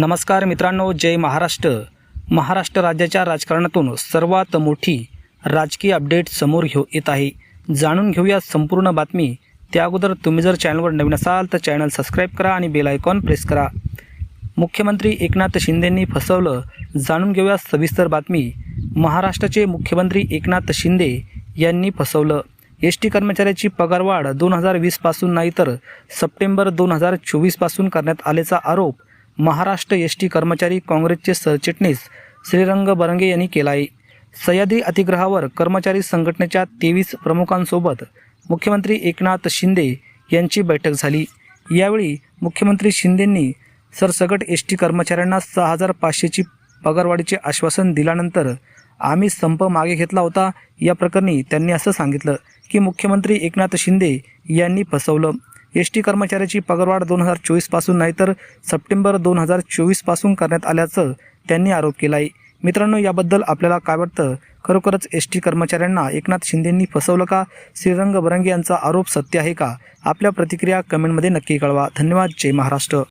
नमस्कार मित्रांनो जय महाराष्ट्र. महाराष्ट्र राज्याच्या राजकारणातून सर्वात मोठी राजकीय अपडेट समोर घेऊ येत आहे. जाणून घेऊया संपूर्ण बातमी. त्या अगोदर तुम्ही जर चॅनलवर नवीन असाल तर चॅनल सबस्क्राईब करा आणि बेल आयकॉन प्रेस करा. मुख्यमंत्री एकनाथ शिंदेंनी फसवलं. जाणून घेऊया सविस्तर बातमी. महाराष्ट्राचे मुख्यमंत्री एकनाथ शिंदे यांनी फसवलं. एस टी कर्मचाऱ्याची पगारवाढ दोन हजार वीसपासून नाही तर सप्टेंबर दोन हजार चोवीसपासून करण्यात आल्याचा आरोप महाराष्ट्र एस टी कर्मचारी काँग्रेसचे सरचिटणीस श्रीरंग बरंगे यांनी केला आहे सह्याद्री अतिग्रहावर कर्मचारी संघटनेच्या तेवीस प्रमुखांसोबत मुख्यमंत्री एकनाथ शिंदे यांची बैठक झाली. यावेळी मुख्यमंत्री शिंदेंनी सरसकट एस टी कर्मचाऱ्यांना सहा हजार पाचशेची पगारवाढीचे आश्वासन दिल्यानंतर आम्ही संप मागे घेतला होता या प्रकरणी त्यांनी असं सांगितलं की मुख्यमंत्री एकनाथ शिंदे यांनी फसवलं. एस टी कर्मचाऱ्याची पगारवाढ दोन हजार चोवीसपासून नाही तर सप्टेंबर दोन हजार चोवीसपासून करण्यात आल्याचं त्यांनी आरोप केला आहे मित्रांनो याबद्दल आपल्याला काय वाटतं? खरोखरच एस टी कर्मचाऱ्यांना एकनाथ शिंदेंनी फसवलं का? श्रीरंग बरंगे यांचा आरोप सत्य आहे का? आपल्या प्रतिक्रिया कमेंटमध्ये नक्की कळवा. धन्यवाद. जय महाराष्ट्र.